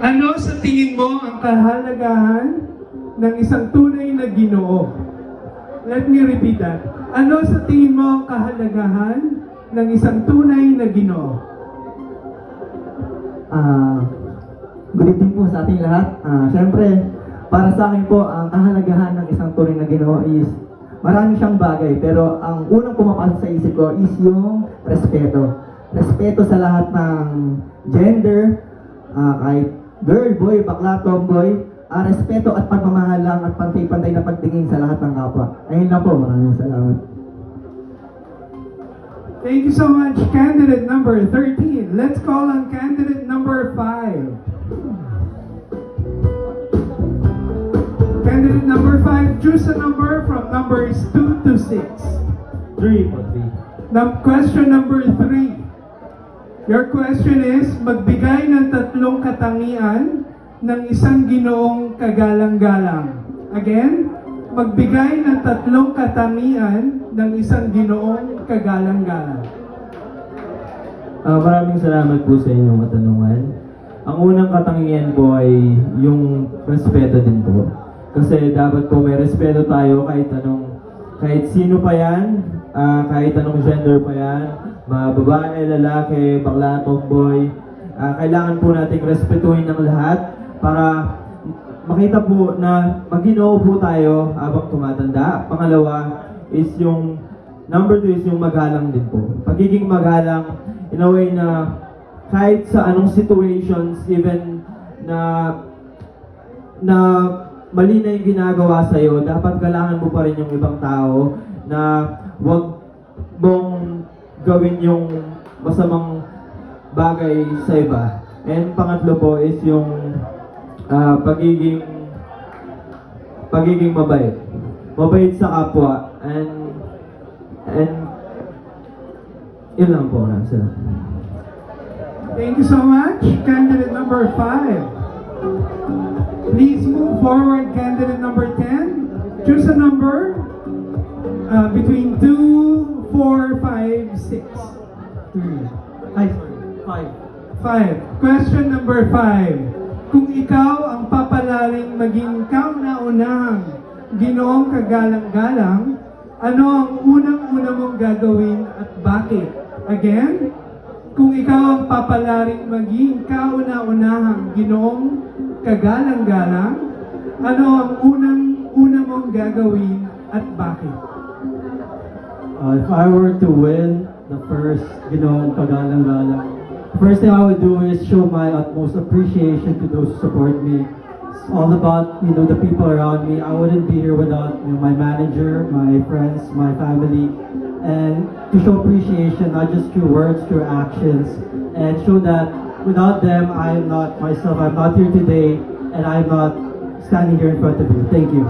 Ano sa tingin mo ang kahalagahan ng isang tunay na ginoo? Let me repeat that. Ano sa tingin mo ang kahalagahan ng isang tunay na ginoo? Ah, good evening po sa ating lahat. Ah, Siyempre, para sa akin po, ang kahalagahan ng isang tunay na ginoo is marami siyang bagay. Pero ang unang pumapasok sa isip ko is yung respeto. Respeto sa lahat ng gender, ah, kahit girl, boy, bakla, tomboy, ah, respeto at pagmamahal lang at pantay-pantay na pagtingin sa lahat ng kapwa. Ayun lang po, maraming salamat. Thank you so much, candidate number 13. Let's call on candidate number 5. Candidate number 5, choose a number from numbers 2 to 6. Three po, three. Now, question number 3. Your question is, magbigay ng tatlong katangian ng isang ginoong kagalang-galang. Again, magbigay ng tatlong katangian ng isang ginoong kagalang-galang. Ah, maraming salamat po sa inyong katanungan. Ang unang katangian po ay yung respeto din po. Kasi dapat po may respeto tayo kahit anong kahit sino pa yan, ah, kahit anong gender pa yan, mga babae, lalaki, bakla, tomboy, ah, kailangan po nating respetuhin ng lahat para makita po na maginoo po tayo habang tumatanda. Pangalawa is yung number two is yung magalang din po. Pagiging magalang in a way na kahit sa anong situations, even na na mali na yung ginagawa sa'yo, dapat galangan mo pa rin yung ibang tao na wag mong gawin yung masamang bagay sa iba. And pangatlo po is yung ah, pagiging pagiging mabait. Mabait sa kapwa and and yun lang po na. Thank you so much, candidate number 5. Please move forward, candidate number 10. Choose a number uh, between 2, 4, 5, 6. 3. Ay, Five. 5. Question number 5. Kung ikaw ang papalaring maging kauna-unahang ginoong kagalang-galang, ano ang unang-una mong gagawin at bakit? Again, kung ikaw ang papalaring maging kauna-unahang ginoong kagalang-galang, ano ang unang-una mong gagawin at bakit? Uh, if I were to win the first, you know, Pagalang-Galang, first thing I would do is show my utmost appreciation to those who support me. It's all about, you know, the people around me. I wouldn't be here without, you know, my manager, my friends, my family. And to show appreciation, not just through words, through actions. And show that without them, I am not myself. I'm not here today, and I'm not standing here in front of you. Thank you.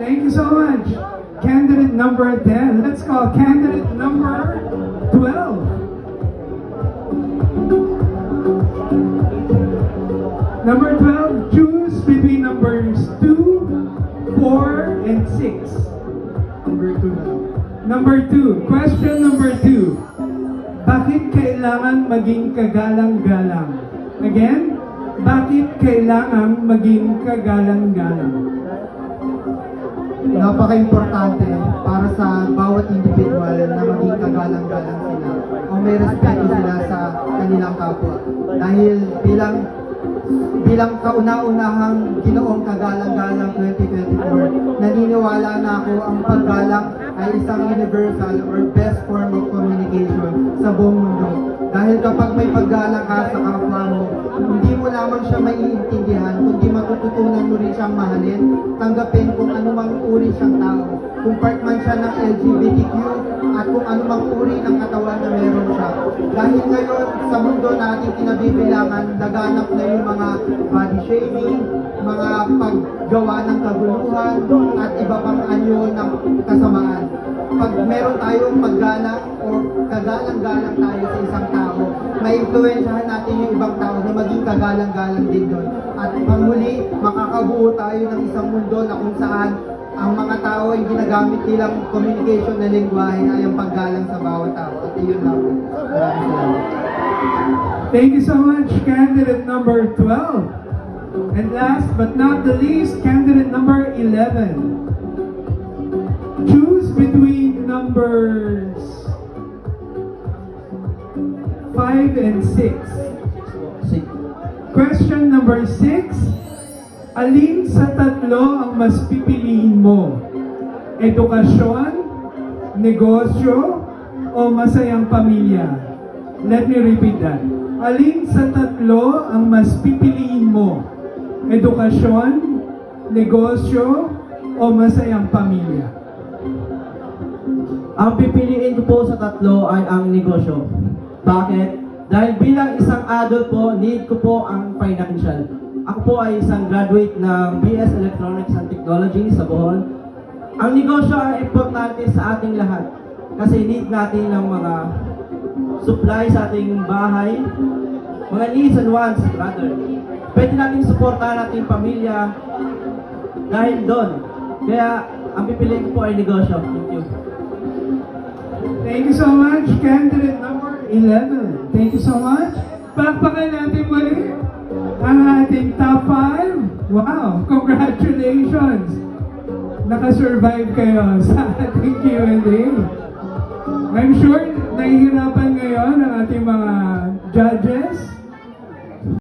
Thank you so much. Candidate number 10. Let's call candidate number 12. Number 12, choose between numbers 2, 4, and 6. Number 2 na. Number 2, question number 2. Bakit kailangan maging kagalang-galang? Again, bakit kailangan maging kagalang-galang? Napaka-importante para sa bawat individual na maging kagalang-galang sila o may respeto sila sa kanilang kapwa. Dahil bilang bilang kauna-unahang ginoong kagalang-galang 2024, naniniwala na ako ang paggalang ay isang universal or best form of communication sa buong mundo. Dahil kapag may paggalang ka sa kapwa mo, hindi mo lamang siya maiintindihan, kundi matututunan mo rin siyang mahalin, tanggapin kung anumang uri siyang tao. Kung part man siya ng LGBTQ at kung anumang uri ng katawan na meron siya. Dahil ngayon, sa mundo natin kinabibilangan, naganap na yung mga body shaming, mga paggawa ng kaguluhan, at iba pang anyo ng kasamaan. Pag meron tayong paggalang o kagalang-galang tayo sa isang tao, may influensyahan natin yung ibang tao na maging kagalang-galang din doon. At pangmuli, makakabuo tayo ng isang mundo na kung saan ang mga tao ay ginagamit nilang communication na lingwahe ay ang paggalang sa bawat tao. At iyon lang. Maraming salamat. Thank you so much, candidate number 12. And last but not the least, candidate number 11. Choose between numbers 5 and 6. Question number 6. Alin sa tatlo ang mas pipiliin mo? Edukasyon, negosyo, o masayang pamilya? Let me repeat that. Alin sa tatlo ang mas pipiliin mo? Edukasyon, negosyo, o masayang pamilya? Ang pipiliin ko po sa tatlo ay ang negosyo. Bakit? Dahil bilang isang adult po, need ko po ang financial. Ako po ay isang graduate ng BS Electronics and Technology sa Bohol. Ang negosyo ay importante sa ating lahat kasi need natin ng mga supply sa ating bahay, mga needs and wants, rather. Pwede natin suportahan ating pamilya dahil doon. Kaya ang pipiliin ko po ay negosyo. Thank you. Thank you so much, candidate number 11. Thank you so much. Palakpakan natin muli ang ating top 5. Wow, congratulations! Nakasurvive kayo sa ating Q&A. I'm sure nahihirapan ngayon ang ating mga judges